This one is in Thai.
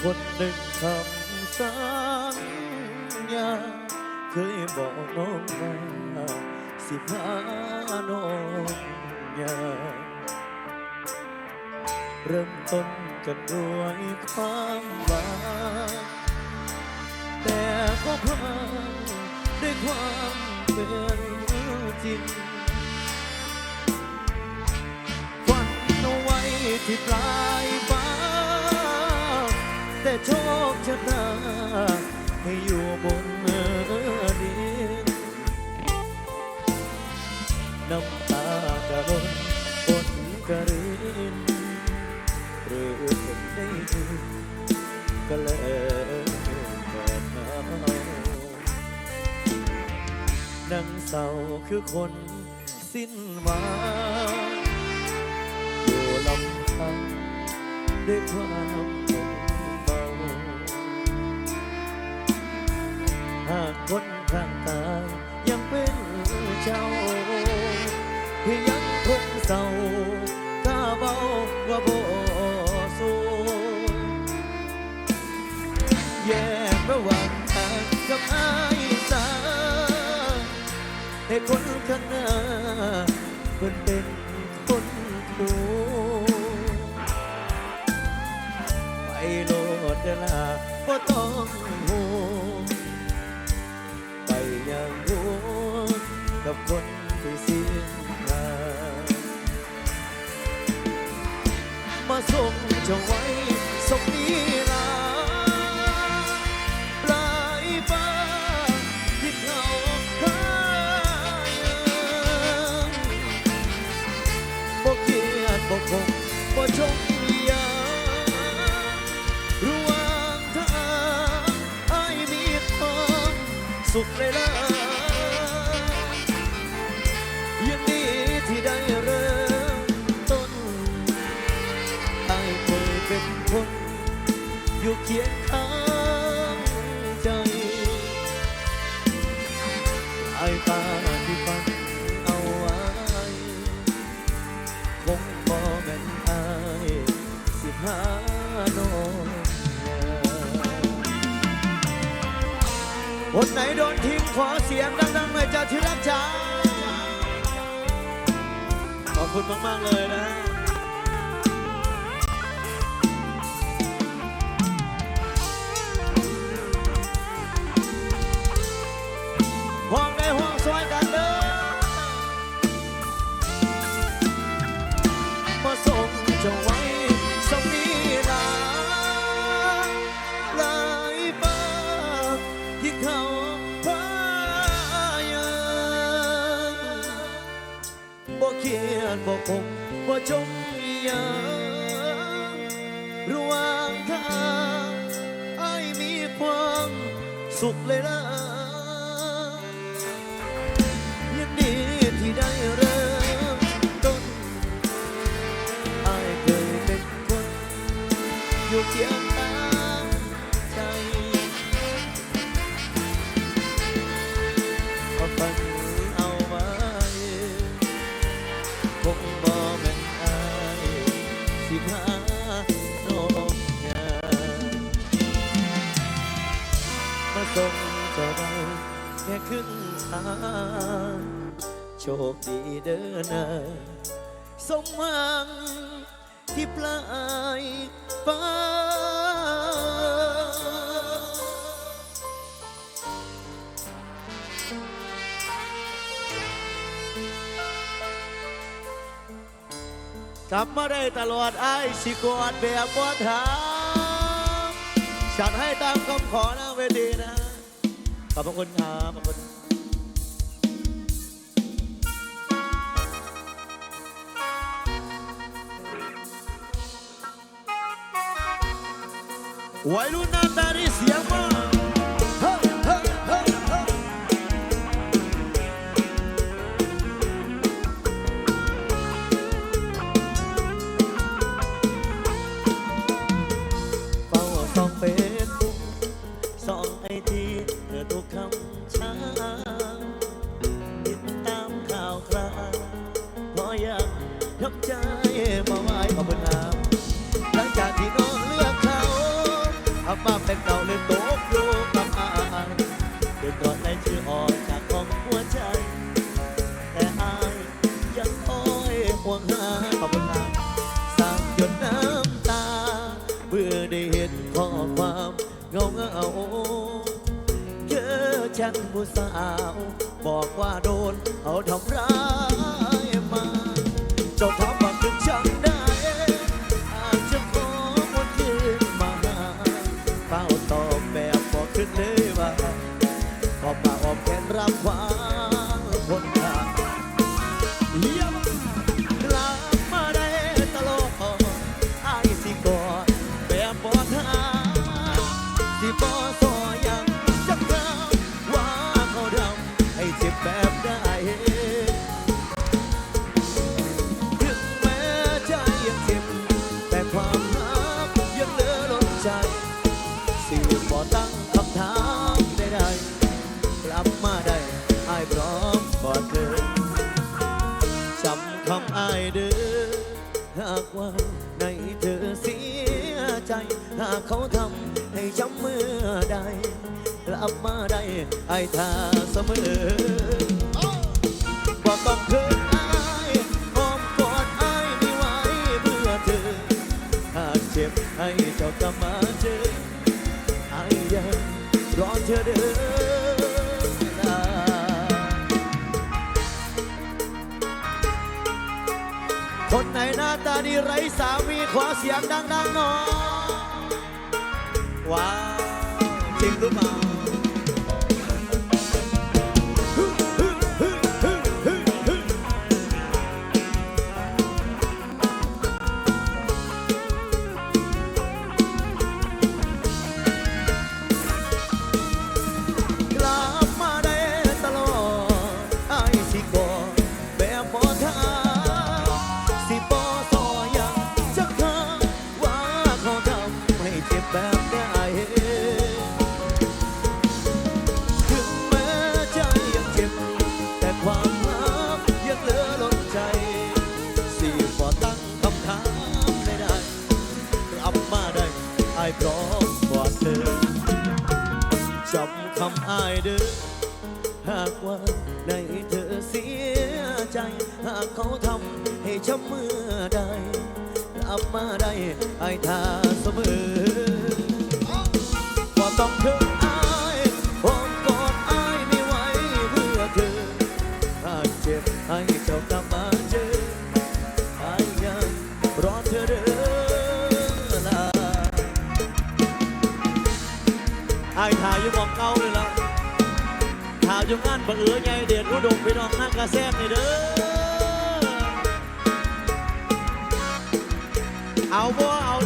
คนหนึ่งคำสัญญาเคยบอกน้องว่าสิพาน้องยาเริ่มต้นกันด้วยความหวังแต่ก็พังด้วยความเป็นจริงฝันเอาไว้ที่ปลายฟ้า แต่โชคชะตาให้อยู่บนเมือดินน้ำตากระรนฝนกระรินหรือเป็นได้ยินก็เลยแต่เมานั่งเศร้าคือคนสิ้นหวังอยู่ลำพังด้วยความากคนข้างกายยังเป็นเจ้าที่ยังคงเศร้าถ้าเบาว่าโบสูแยกระหว่างทางกับอายสาให้คนข้างหน้าเพิ่นเป็นคนคูไปโลดเดอลาก็ต้องหู กั ไหนโดนทิ้งขอเสียงดังๆหน่อยจ้าที่รักจ้าขอบคุณมาก ๆ เลยนะ คงบ่จงยังระหว่างทางไอ้มีความสุขเลยล่ะ มาส่งจ้าได้แค่ครึ่งทางโชคดีเดินนาสมหวังที่ปลายฟ้าลับมาได้ตลอดไอ้ายสิกอดแบบบ่ถา ฉัดให้ตามคำขอหน้าเวทีนะ ขอบพระคุณครับขอบคุณวัยรุ่นหน้าตาดีเสียงมาก ทำใจมาไว้ขอบคุณครับหลังจากที่น้องเลือกเขาลับมาเป็นเก่าเลยตกอยู่กับอายเดือดร้อนในชื่อออกจากของหัวใจ แต่อายยังคอยห่วงหาขอบคุณครับสางหยดน้ำตา เพื่อได้เห็นข้อความเงาเงาเจอฉันผู้สาว บอกว่าโดน เอาทำร้ายากว่าในเธอเสียใจ หากเขาทำให้ช้ำเมื่อใดกลับมาได้อายท่าเสมอบอกต้องเคินอายอ้อมกอดอายไม่ไหวเพื่อเธอ หากเจ็บให้เจ้ากลับมาเจออายยังรอเธอเด้อ คนไหนหน้าตาดีไรสามีขอเสียงดังๆหน่อยว้า จำคำอายเด้อหากว่าในเธอเสียใจ หากเขาทำให้ช้ำเมื่อใดกลับมาได้ไอ้ท่าเสมอว่าต้องเธอ อยู่งานบังเอิญไงเดชอุดมพี่น้องนั่งกระแซมนี่เด้อ เอาบ่เอา